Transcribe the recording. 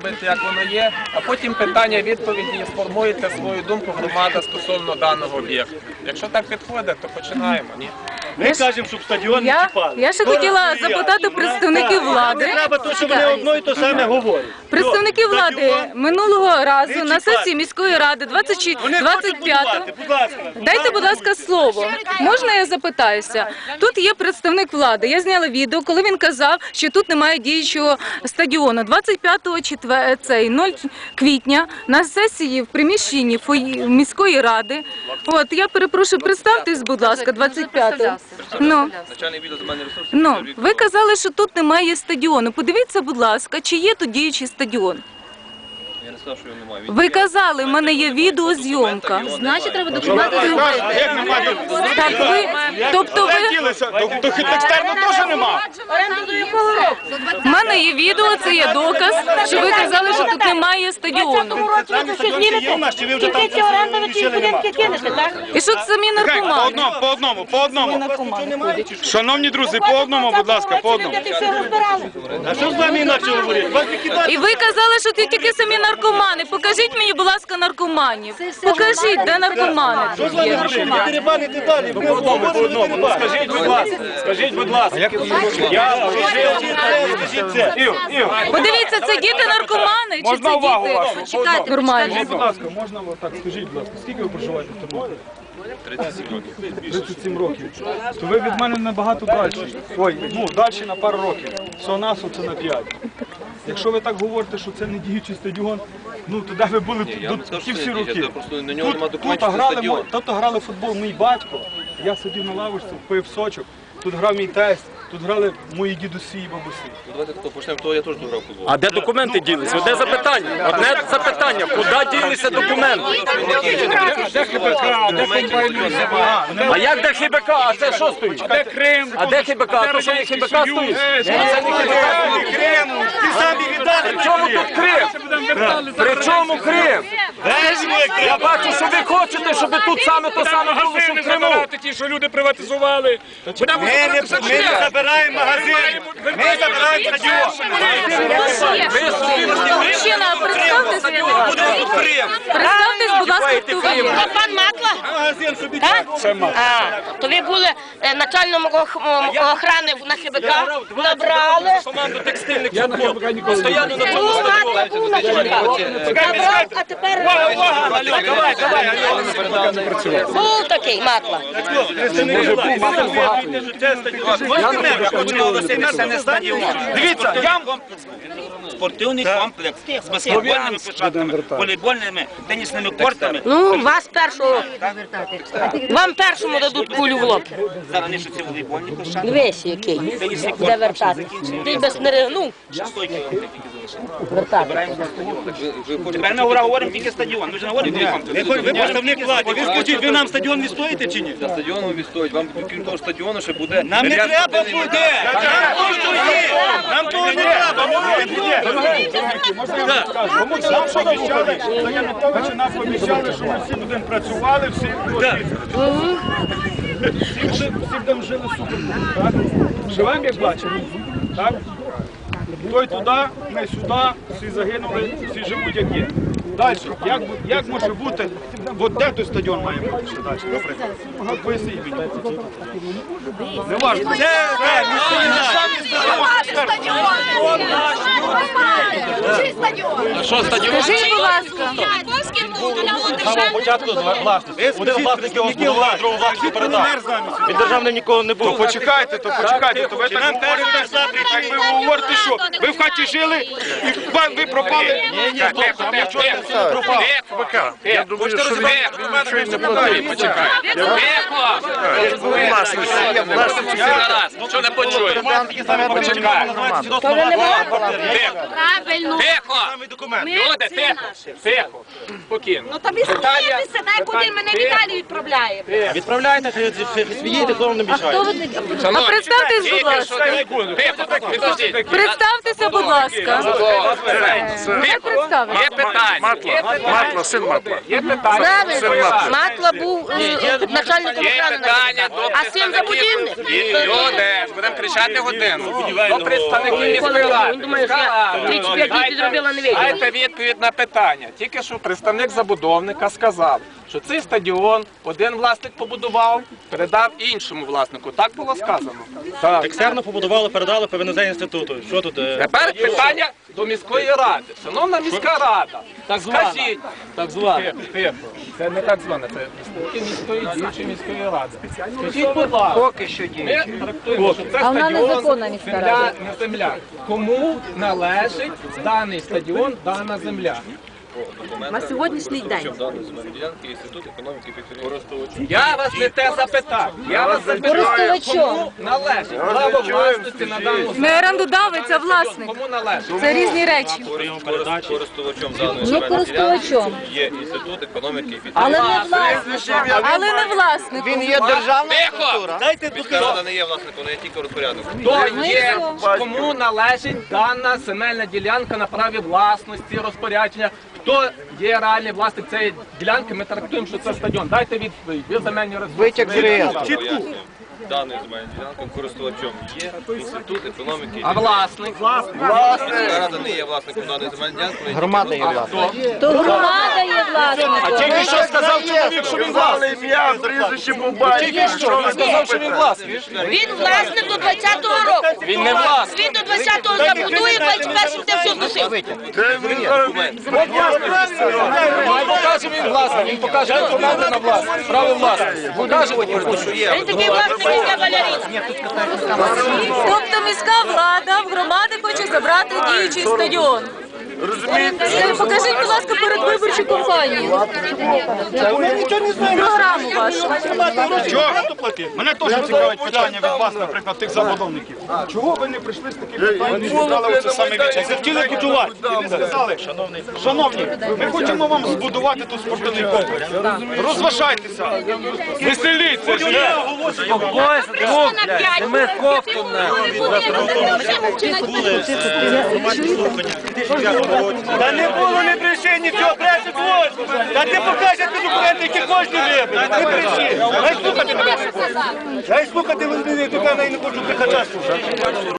зробити, як воно є, а потім питання відповіді сформуєте свою думку громада стосовно даного об'єкту. Якщо так підходить, то починаємо. Ні? Ми кажемо, щоб стадіон не чіпали. я ще хотіла розуміє. запитати представників Так, влади. Не треба то, що вони одно і то саме говорять. Представників То, влади стадіон минулого разу на сесії міської ради 20 25 будувати, будь ласка. Дайте, будь ласка, слово. Можна я запитаюся? Тут є представник влади. Я зняла відео, коли він казав, що тут немає діючого стадіону. 25 четвер... цей 0 квітня на сесії в приміщенні міської ради. От я перепрошую, представтесь, будь ласка, 25 Ну. Земельних ресурсів. Ну, ви казали, що тут немає стадіону. Подивіться, будь ласка, чи є тут діючий стадіон. Я що його немає. Він Ви є. казали, в мене є відеозйомка. Значить, треба документи зробити. Так ви, тобто ви, До Хітекстерну теж нема. в мене є відео, це є доказ, що ви казали, що тут немає стадіону. У чи ви вже там рішили нема? І що це самі По наркомани? одному, по одному, по одному. Шановні друзі, по одному, будь ласка, по одному. А що з вами інакше говорити? Вас? І ви казали, що тут тільки самі наркомани. Покажіть мені, будь ласка, наркоманів. Покажіть, де наркомани Що з вами є. говорити? Не дерибаните далі. Ви дерибаните. Скажіть, будь ласка, скажіть, будь ласка. Я Скажіть це. Подивіться, це діти наркомани чи це діти вашу? нормальні? Скажіть, будь ласка, можна так, скажіть, будь ласка, скільки ви проживаєте в Тернополі? 37 років. То ви від мене набагато далі. Ой, ну далі на пару років. Всього нас це на 5. Якщо ви так говорите, що це не діючий стадіон, ну туди ви були Ні, я тут ті що всі роки? просто на нього нема Тут, тут, документів, що грали, стадіон. мо- тут грали футбол мій батько, я сидів на лавочці, пив сочок, тут грав мій тесть, тут грали мої дідусі і бабусі. Ну, Давайте хто почнемо, то я теж грав в футбол. А де документи ділися? Одне запитання. Одне запитання. Куди ділися документи? А як де ХБК? А це що стоїть? Де Крим? А де ХБК? А то що не ХБК стоїть? А це не ХБК. Ті самі віддали. При чому тут Крим? При чому Крим? Я бачу, що ви хочете, щоб тут саме то саме було, що в Криму. ті, що люди приватизували. Ми не забираємо магазин. Ми забираємо стадіон. Ми ще Мужчина, представтесь, будь ласка. Представтесь, будь ласка, хто ви. Пан Матла? Магазин собі. А, то ви були е, начальником ох- м, охорони на ХБК, набрали. команду текстильних футбол. На цьому Ну, стадіоні. Матла був начальником. Набрав, а тепер Давай, давай. був такий Матла. Дивіться, я спортивний комплекс з баскетбольними площадками, волейбольними, тенісними кортами. Ну, вас першого, вам першому дадуть кулю в лоб. Зараз не що ці волейбольні площадки. Дивись, який, де вертати. Ти без не ригнув, Стойки вам тільки залишили. вертати. Збираємо на стадіон. Тепер ми говоримо тільки стадіон. Ми ж не говоримо про комплекс. Ви представник влади. Ви скажіть, ви нам стадіон відстоїте чи ні? За стадіоном відстоїть. Вам крім того стадіону ще буде Нам не треба буде. Нам того не треба. Це нам пообіцяли, що ми всі будемо працювали, всі будемо жили супер. Живемо, як бачимо. Так? Той туди, ми сюди, всі загинули, всі живуть як є. Далі, як, як може бути, от де той стадіон має бути ще далі, наприклад? Поясніть мені. Не важливо. Це так, ми стоїмо. Скажіть, будь ласка, Початку власності. Один власник його збудував, другого власнику передав. Від державної ніколи не То почекайте, то почекайте, то ви так говорите, так ви говорите, що ви в хаті жили і ви пропали. Ні, ні, Там нічого не пропав. Я думаю, що він нічого не продає. Почекай. Що не почує? То ви Тихо! Тихо! Люди, тихо! Тихо! Спокійно. Ну тобі стоїтися, дай куди мене Віталій відправляє. Відправляйте, свідійте, хто вам не мішає. а представтесь, будь ласка. Представтеся, будь ласка. Є питання. Матла, син матла. Є питання. Матла був е, начальником Є охорони на питання СБК. до А син забудівник. представників. Люди, будемо кричати годину. До представників міської рада. 35 дітей зробила, не А це відповідь на питання. Тільки що представник забудовника сказав, що цей стадіон один власник побудував, передав іншому власнику. Так було сказано. Екстерно побудували, передали ПВНЗ інституту. Що тут? е, Тепер питання до міської ради. Шановна міська рада, так скажіть. Так звана. Це не так зване, це представники міської діючої міської ради. Скажіть, будь ласка. Поки що Ми трактуємо, що це А вона стадіон, незаконна міська земля, рада. не земля. Кому належить даний стадіон, дана земля? На сьогоднішній день. Інститут економіки. Я вас не те запитав. Я вас запитав, кому належить право власності на дану землю. Не орендодавець, а власник. Кому належить? Це різні речі. Користувачом даної Ну, користувачом. є інститут економіки і Але підприємства. не власник. Але не власник. Він є державна Дайте Міська рада не є власником, вона є тільки. Хто Ну і є, що? кому належить дана земельна ділянка на праві власності, розпорядження? Хто є реальний власник цієї ділянки? Ми трактуємо, що це стадіон. Дайте відповідь. Ви земельні Витяг з даний Даною земельною ділянкою користувачом є інститут економіки А власник? Власник. рада не є власником даної земельної ділянки. Громада є власником. То громада є власником. Тільки що сказав чоловік, що він власник. Тільки що він сказав, що він власник. Він власник до 20-го року. Він не власник. Він до 20-го забудує, 21-го де все зносив. Він покаже він власник, він покаже документи на власність, право власності. Покаже документи. Він такий власник, як я балерина. Тобто міська влада в громади хоче забрати діючий стадіон. Покажіть, будь ласка, передвиборчу кампанію. Програму вашу. Чого? Мене теж цікавить питання від вас, наприклад, тих забудовників. Чого ви не прийшли з таким питанням і зібрали оце саме? Ви хотіли будувати. І не сказали, шановні, ми хочемо вам збудувати тут спортивний комплекс. Розважайтеся. Веселіться. на п'ять. Ми кофту Та не було, не бреши нічого, брешуть ось. Та ти покажеш ті документи, які кожні вибір. Не бреши. Дай слухати мене. Дай слухати, ви не не хочу прихача слухати.